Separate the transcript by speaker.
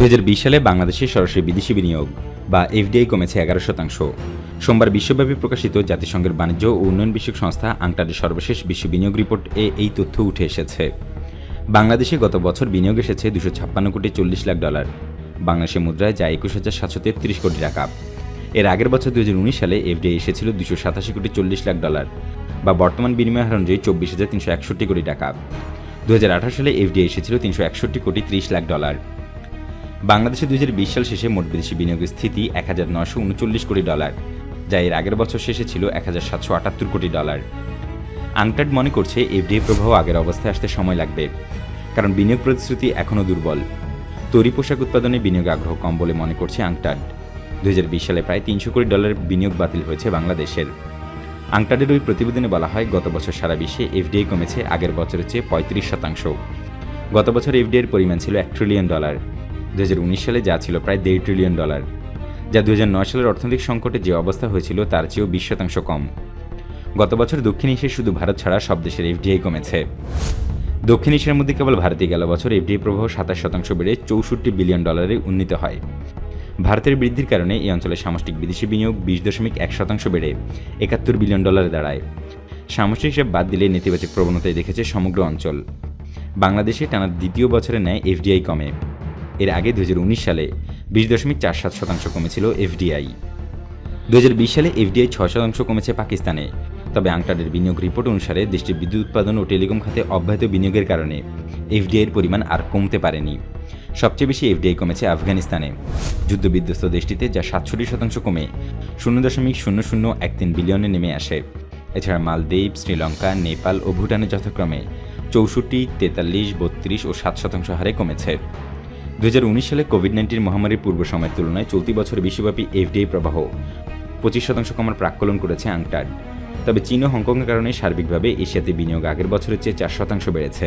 Speaker 1: দু হাজার বিশ সালে বাংলাদেশে সরাসরি বিদেশি বিনিয়োগ বা এফডিআই কমেছে এগারো শতাংশ। সোমবার বিশ্বব্যাপী প্রকাশিত জাতিসংঘের বাণিজ্য ও উন্নয়ন বিষয়ক সংস্থা আংটারের সর্বশেষ বিশ্ব বিনিয়োগ রিপোর্টে এই তথ্য উঠে এসেছে। বাংলাদেশে গত বছর বিনিয়োগ এসেছে দুশো ছাপ্পান্ন কোটি চল্লিশ লাখ ডলার। বাংলাদেশের মুদ্রায় যা একুশ হাজার সাতশো তেত্রিশ কোটি টাকা। এর আগের বছর দু হাজার উনিশ সালে এফডিআই এসেছিল দুশো সাতাশি কোটি চল্লিশ লাখ ডলার বা বর্তমান বিনিময় হার অনুযায়ী চব্বিশ হাজার তিনশো একষট্টি কোটি টাকা। দু হাজার আঠারো সালে এফডিআই এসেছিল তিনশো একষট্টি কোটি ত্রিশ লাখ ডলার। বাংলাদেশে দুই হাজার বিশ সাল শেষে মোট বিদেশি বিনিয়োগের স্থিতি এক হাজার নশো উনচল্লিশ কোটি ডলার, যা এর আগের বছর শেষে ছিল এক হাজার সাতশো আটাত্তর কোটি ডলার। আংটাড মনে করছে এফডিআই প্রবাহ আগের অবস্থায় আসতে সময় লাগবে, কারণ বিনিয়োগ প্রতিশ্রুতি এখনও দুর্বল। তৈরি পোশাক উৎপাদনে বিনিয়োগ আগ্রহ কম বলে মনে করছে আংটাড দুই হাজার বিশ সালে প্রায় তিনশো কোটি ডলার বিনিয়োগ বাতিল হয়েছে বাংলাদেশের। আংটাডের ওই প্রতিবেদনে বলা হয়, গত বছর সারা বিশ্বে এফডিআই কমেছে আগের বছরের চেয়ে পঁয়ত্রিশ শতাংশ। গত বছর এফডিআইয়ের পরিমাণ ছিল এক ট্রিলিয়ন ডলার। দু হাজার উনিশ সালে যা ছিল প্রায় দেড় ট্রিলিয়ন ডলার যা দু হাজার নয় সালের অর্থনৈতিক সংকটে যে অবস্থা হয়েছিল তার চেয়েও বিশ শতাংশ কম। গত বছর দক্ষিণ এশিয়ায় শুধু ভারত ছাড়া সব দেশের এফডিআই কমেছে। দক্ষিণ এশিয়ার মধ্যে কেবল ভারতে গেল বছর এফডিআই প্রবাহ সাতাশ শতাংশ বেড়ে চৌষট্টি বিলিয়ন ডলারে উন্নীত হয়। ভারতের বৃদ্ধির কারণে এই অঞ্চলে সামষ্টিক বিদেশি বিনিয়োগ বিশ দশমিক এক শতাংশ বেড়ে একাত্তর বিলিয়ন ডলারে দাঁড়ায়। সামষ্টিক হিসাব বাদ দিলে নেতিবাচক প্রবণতায় দেখেছে সমগ্র অঞ্চল। বাংলাদেশে টানা দ্বিতীয় বছরের ন্যায় এফডিআই কমে। এর আগে দু হাজার উনিশ সালে বিশ দশমিক চার সাত শতাংশ কমেছিল এফডিআই। দু হাজার বিশ সালে এফডিআই ছয় শতাংশ কমেছে পাকিস্তানে। তবে আংটাডের বিনিয়োগ রিপোর্ট অনুসারে দেশটির বিদ্যুৎ উৎপাদন ও টেলিকম খাতে অব্যাহত বিনিয়োগের কারণে এফডিআইয়ের পরিমাণ আর কমতে পারেনি। সবচেয়ে বেশি এফডিআই কমেছে আফগানিস্তানে। যুদ্ধবিধ্বস্ত দেশটিতে যা সাতষট্টি শতাংশ কমে, শূন্য দশমিক শূন্য শূন্য এক তিন বিলিয়নে নেমে আসে। এছাড়া মালদ্বীপ, শ্রীলঙ্কা, নেপাল ও ভুটানে যথাক্রমে চৌষট্টি, তেতাল্লিশ, বত্রিশ ও সাত শতাংশ হারে কমেছে। দু হাজার উনিশ সালে কোভিড নাইন্টিন মহামারীর পূর্ব সময়ের তুলনায় চলতি বছর বিশ্বব্যাপী এফডিআই প্রবাহ পঁচিশ শতাংশ কমার প্রাক্কলন করেছে আংটাড তবে চীন ও হংকংয়ের কারণে সার্বিকভাবে এশিয়াতে বিনিয়োগ আগের বছরের চেয়ে চার শতাংশ বেড়েছে।